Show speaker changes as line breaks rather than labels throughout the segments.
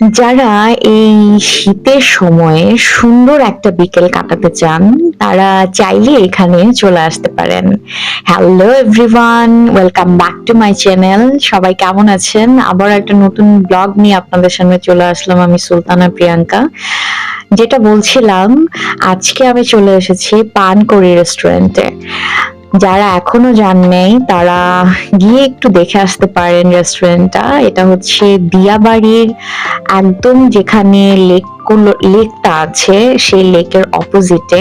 যারা এই শীতের সময়ে সুন্দর একটা বিকেল কাটাতে চান, তারা চাইলে এখানে চলে আসতে পারেন। Hello everyone welcome back to my channel সবাই কেমন আছেন? আবার একটা নতুন ব্লগ নিয়ে আপনাদের সামনে চলে আসলাম আমি সুলতানা প্রিয়াঙ্কা। যেটা বলছিলাম, আজকে আমি চলে এসেছি পানকড়ি রেস্টুরেন্টে যারা এখনও যান নাই, তারা গিয়ে একটু দেখে আসতে পারেন রেস্টুরেন্টটা এটা হচ্ছে দিয়াবাড়ির একদম যেখানে লেক লেকটা আছে, সেই লেকের অপোজিটে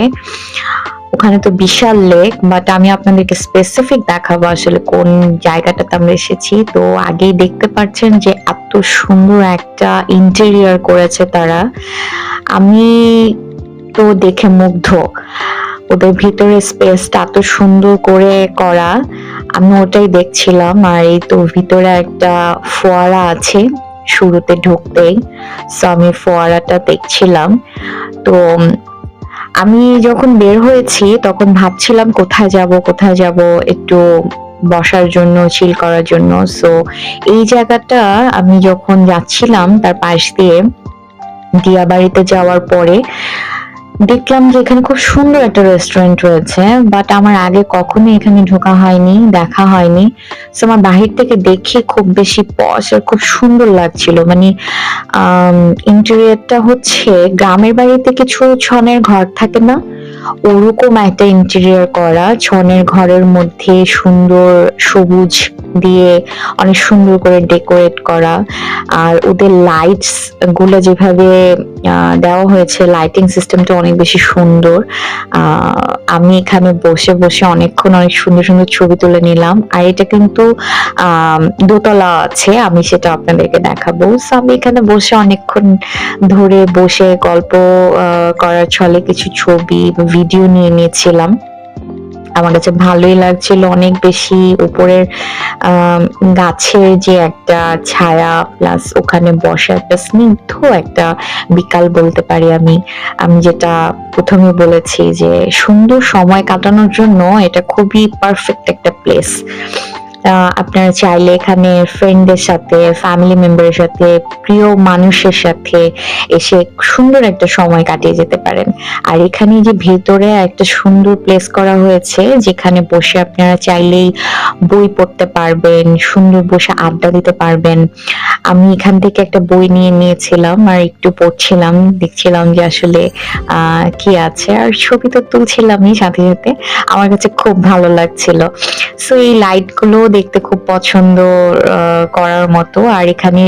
ওখানে তো বিশাল লেক বাট আমি আপনাদেরকে স্পেসিফিক দেখাবো আসলে কোন জায়গাটাতে আমরা এসেছি। তো আগেই দেখতে পাচ্ছেন যে এত সুন্দর একটা ইন্টেরিয়ার করেছে তারা। আমি তো দেখে মুগ্ধ। ওদের ভিতরে স্পেসটা এত সুন্দর করে করা। আমি ওটাই দেখছিলাম আর এই তো ভিতরে একটা ফোয়ারা আছে শুরুতে ঢুকতেই। সো আমি ফোয়ারাটা দেখছিলাম। তো আমি যখন বের হয়েছি তখন ভাবছিলাম কোথায় যাব কোথায় যাব একটু বসার জন্য চিল করার জন্য। সো এই জায়গাটা আমি যখন যাচ্ছিলাম তার পাশ দিয়ে, দিয়াবাড়িতে যাওয়ার পরে দেখলাম যে এখানে খুব সুন্দর একটা রেস্টুরেন্ট রয়েছে বাট আমার আগে কখনো এখানে ঢোকা হয়নি, দেখা হয়নি। তো আমার বাহির থেকে দেখে খুব বেশি পশ আর খুব সুন্দর লাগছিল। মানে ইন্টেরিয়ারটা হচ্ছে গ্রামের বাড়িতে কিছু ছনের ঘর থাকে না? ওরকম একটা ইন্টেরিয়ার করা, ছনের ঘরের মধ্যে সুন্দর সবুজ দিয়ে অনেক সুন্দর করে ডেকোরেট করা। আর ওদের লাইটসগুলো যেভাবে দেওয়া হয়েছে লাইটিং সিস্টেমটা অনেক বেশি সুন্দর। আমি এখানে বসে বসে অনেকক্ষণ অনেক সুন্দর সুন্দর ছবি তুলে নিলাম। আর এটা কিন্তু দোতলা আছে আমি সেটা আপনাদেরকে দেখাবো। So, আমি এখানে বসে অনেকক্ষণ ধরে বসে গল্প করার ছলে কিছু ছবি ভিডিও নিয়ে নিয়েছিলাম। আমার কাছে ভালোই লাগছিল। অনেক বেশি উপরের গাছের যে একটা ছায়া প্লাস ওখানে বসা একটা স্নিগ্ধ একটা বিকাল বলতে পারি আমি। আমি যেটা প্রথমে বলেছি যে সুন্দর সময় কাটানোর জন্য এটা খুবই পারফেক্ট একটা প্লেস আপনারা চাইলে এখানে ফ্রেন্ডদের সাথে ফ্যামিলি মেম্বারের সাথে, প্রিয় মানুষের সাথে এসে সুন্দর একটা সময় কাটিয়ে যেতে পারেন। আর এখানে যে ভেতরে একটা সুন্দর প্লেস করা হয়েছে, যেখানে বসে আপনারা চাইলেই বই পড়তে পারবেন, সুন্দর বসে আড্ডা দিতে পারবেন। আমি এখান থেকে একটা বই নিয়ে নিয়েছিলাম আর একটু পড়ছিলাম, দেখছিলাম যে আসলে কি আছে। আর ছবি তো তুলছিলামই সাথে সাথে। আমার কাছে খুব ভালো লাগছিল। সো এই লাইটগুলো দেখতে খুব পছন্দ করার মতো। আর এখানে